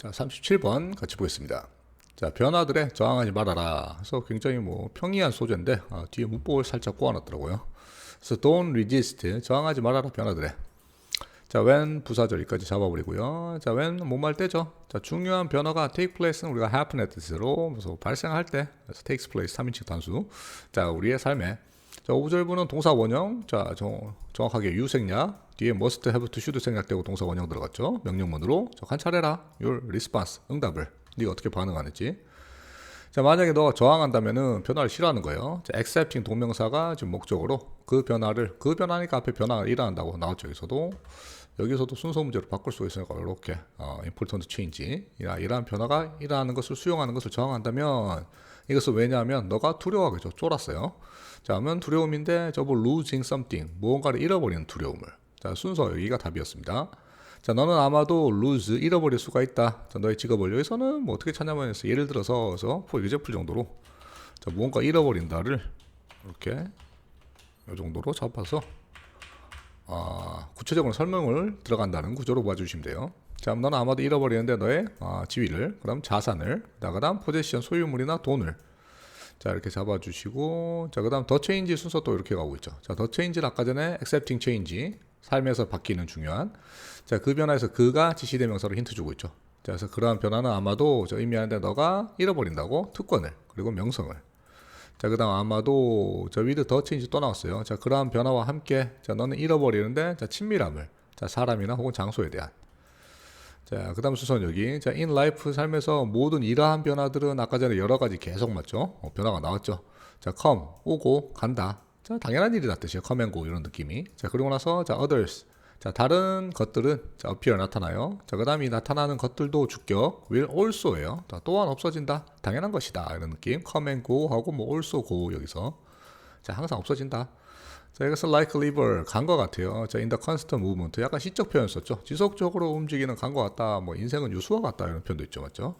자, 37번 같이 보겠습니다. 자, 변화들에 저항하지 말아라. 그래서 굉장히 뭐 평이한 소재인데 아, 뒤에 문법을 살짝 꼬아놨더라고요. 그래서 don't resist 저항하지 말아라 변화들에. 자, when 부사절까지 잡아버리고요. 자, when 뭐말 때죠. 자, 중요한 변화가 take place는 우리가 happen at 그래서 발생할 때 그래서 takes place 3인칭 단수. 자, 우리의 삶에 자, 5절부는 동사 원형. 자, 정, 정확하게 유생략. 뒤에 must, have to, should 생략되고 동사 원형 들어갔죠. 명령문으로. 자, 관찰해라. your response. 응답을. 네가 어떻게 반응하는지. 자, 만약에 너가 저항한다면은 변화를 싫어하는 거예요. 자, accepting 동명사가 지금 목적으로 그 변화를 그 변화니까 앞에 변화가 일어난다고 나왔죠. 여기서도 여기서도 순서 문제로 바꿀 수가 있으니까 이렇게 어, important change 이라 이러한 변화가 일어나는 것을 수용하는 것을 저항한다면 이것은 왜냐하면 너가 두려워하겠죠. 쫄았어요. 자, 그러면 두려움인데 저거 losing something 무언가를 잃어버리는 두려움을. 자, 순서 여기가 답이었습니다. 자, 너는 아마도 lose 잃어버릴 수가 있다. 자, 너의 직업을 여기서는 뭐 어떻게 찾냐면 예를 들어서 그래서 for example 정도로 자, 무언가 잃어버린다를 이렇게 이 정도로 잡아서 아, 구체적으로 설명을 들어간다는 구조로 봐주시면 돼요. 자, 너는 아마도 잃어버리는데 너의 아, 지위를, 그럼 자산을, 자, 그다음 포제션 소유물이나 돈을, 자 이렇게 잡아주시고, 자 그다음 더 체인지 순서 또 이렇게 가고 있죠. 자, 더 체인지는 아까 전에 accepting change, 삶에서 바뀌는 중요한, 자 그 변화에서 그가 지시대명사로 힌트 주고 있죠. 자, 그래서 그러한 변화는 아마도 저 의미하는데 너가 잃어버린다고 특권을 그리고 명성을. 자, 그 다음 아마도 저 위드 더 체인지 또 나왔어요. 자, 그러한 변화와 함께 자, 너는 잃어버리는데 자, 친밀함을. 자, 사람이나 혹은 장소에 대한. 자, 그 다음 순서는 여기. 자, in life 삶에서 모든 이러한 변화들은 아까 전에 여러 가지 계속 맞죠? 어, 변화가 나왔죠. 자, come, 오고, 간다. 자, 당연한 일이다 뜻이에요. go 이런 느낌이. 자, 그리고 나서 자, others. 자, 다른 것들은 자, appear 나타나요. 자, 그 다음이 나타나는 것들도 주격, will also예요. 자, 또한 없어진다. 당연한 것이다. 이런 느낌. go 하고 뭐 also go 여기서. 자, 항상 없어진다. 자, 이것은 like river, 간 것 같아요. 자, in the constant movement. 약간 시적 표현 썼죠. 지속적으로 움직이는 간 것 같다. 뭐, 인생은 유수와 같다. 이런 표현도 있죠. 맞죠?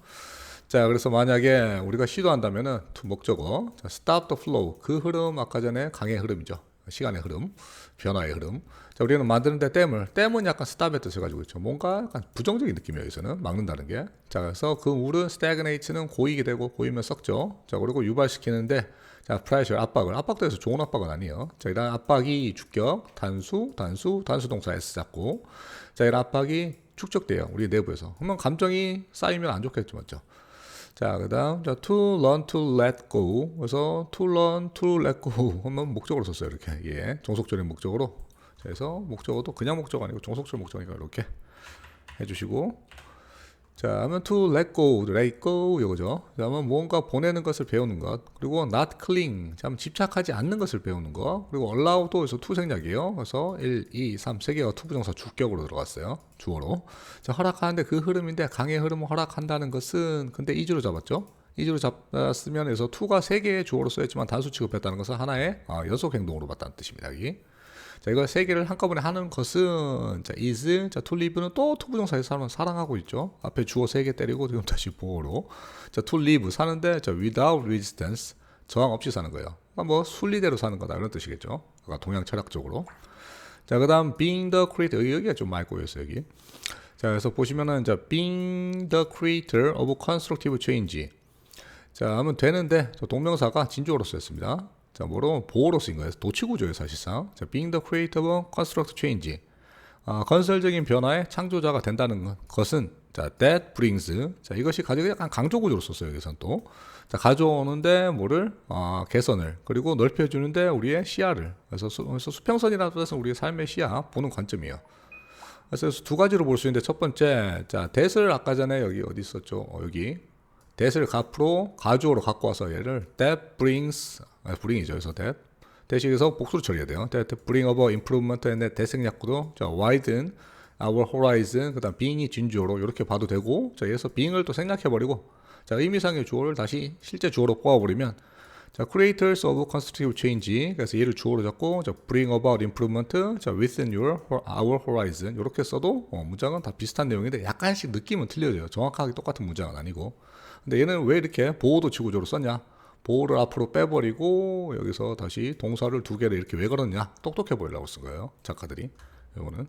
자, 그래서 만약에 우리가 시도한다면은, to 목적어. 자, stop the flow. 그 흐름, 아까 전에 강의 흐름이죠. 시간의 흐름, 변화의 흐름. 자, 우리는 만드는데 댐을, 댐은 약간 스탑의 뜻을 가지고 있죠. 뭔가 약간 부정적인 느낌이에요, 여기서는. 막는다는 게. 자, 그래서 그 물은 stagnate는 고이게 되고, 고이면 썩죠. 자, 그리고 유발시키는데, 자, pressure, 압박을. 압박도 해서 좋은 압박은 아니에요. 자, 이런 압박이 주격, 단수, 단수, 단수 동사 S 잡고. 자, 이런 압박이 축적돼요. 우리 내부에서. 그러면 감정이 쌓이면 안 좋겠죠, 맞죠? 자, 그 다음, 자, to learn to let go. 그래서 to learn to let go. 하면 목적으로 썼어요, 이렇게. 예. 종속절인 목적으로. 그래서 목적어도 그냥 목적 아니고 종속절 목적이니까 이렇게 해주시고. 자, 하면 to let go, let go. 자, 하면 무언가 보내는 것을 배우는 것. 그리고 not cling, 참 집착하지 않는 것을 배우는 것. 그리고 allow도 여기서 to 생략이에요. 그래서 1, 2, 3, 세 개가 to 부정사 주격으로 들어갔어요. 주어로. 자, 허락하는데 그 흐름인데 강의 흐름을 허락한다는 것은 근데 이주로 잡았죠. 이주로 잡았으면 해서 to가 세 개의 주어로 쓰였지만 단수 취급했다는 것은 하나의 아, 연속 행동으로 봤다는 뜻입니다. 여기. 자, 이거 세 개를 한꺼번에 하는 것은 자, is, 자, live는 또 to 부정사에서 사람은 사랑하고 있죠. 앞에 주어 세 개 때리고 지금 다시 보어로. 자, live 사는데 자, without resistance 저항 없이 사는 거예요. 그러니까 뭐 순리대로 사는 거다 이런 뜻이겠죠. 아까 동양 철학적으로. 자, 그다음 being the creator 여기, 여기가 좀 많이 꼬였어요, 여기. 자, 그래서 보시면은 자, being the creator of constructive change. 자, 하면 되는데 저 동명사가 진주어로 쓰였습니다. 자, 뭐로 보호로 쓰인 거예요. 도치 구조예요, 사실상. 자, being the creator of construct change. 아, 건설적인 변화의 창조자가 된다는 것, 것은 자, that brings. 자, 이것이 가지고 약간 강조 구조로 썼어요, 여기선 또. 자, 가져오는데 뭐를 아, 개선을 그리고 넓혀 주는데 우리의 시야를. 그래서, 수, 그래서 수평선이라는 뜻은 우리의 삶의 시야 보는 관점이에요. 그래서 두 가지로 볼 수 있는데 첫 번째, 자, 대을 아까 전에 여기 어디 있었죠? 어, 여기 대을 앞으로 가주어로 갖고 와서 얘를 that brings 아, bring이죠. 그래서 that 대식에서 복수로 처리해야 돼요. that bring over improvement and that 대생 약구도 자 widen our horizon 그다음 being이 진주어로 이렇게 봐도 되고 자 여기서 being을 또 생략해 버리고 자 의미상의 주어를 다시 실제 주어로 뽑아 버리면 자 creators of constructive change 그래서 얘를 주어로 잡고 자 bring about improvement 자 within your our horizon 이렇게 써도 어, 문장은 다 비슷한 내용인데 약간씩 느낌은 틀려져요. 정확하게 똑같은 문장은 아니고 근데 얘는 왜 이렇게 보호도 지구조로 썼냐? 보호를 앞으로 빼버리고 여기서 다시 동사를 두 개를 이렇게 왜 걸었냐? 똑똑해 보이려고 쓴 거예요. 작가들이. 이거는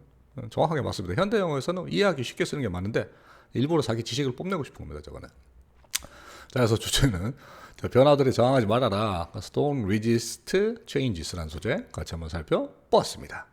정확하게 맞습니다. 현대 영어에서는 이해하기 쉽게 쓰는 게 많은데 일부러 자기 지식을 뽐내고 싶은 겁니다. 저거는. 자, 그래서 주제는 자, 변화들에 저항하지 말아라. Don't resist changes라는 소재 같이 한번 살펴보았습니다.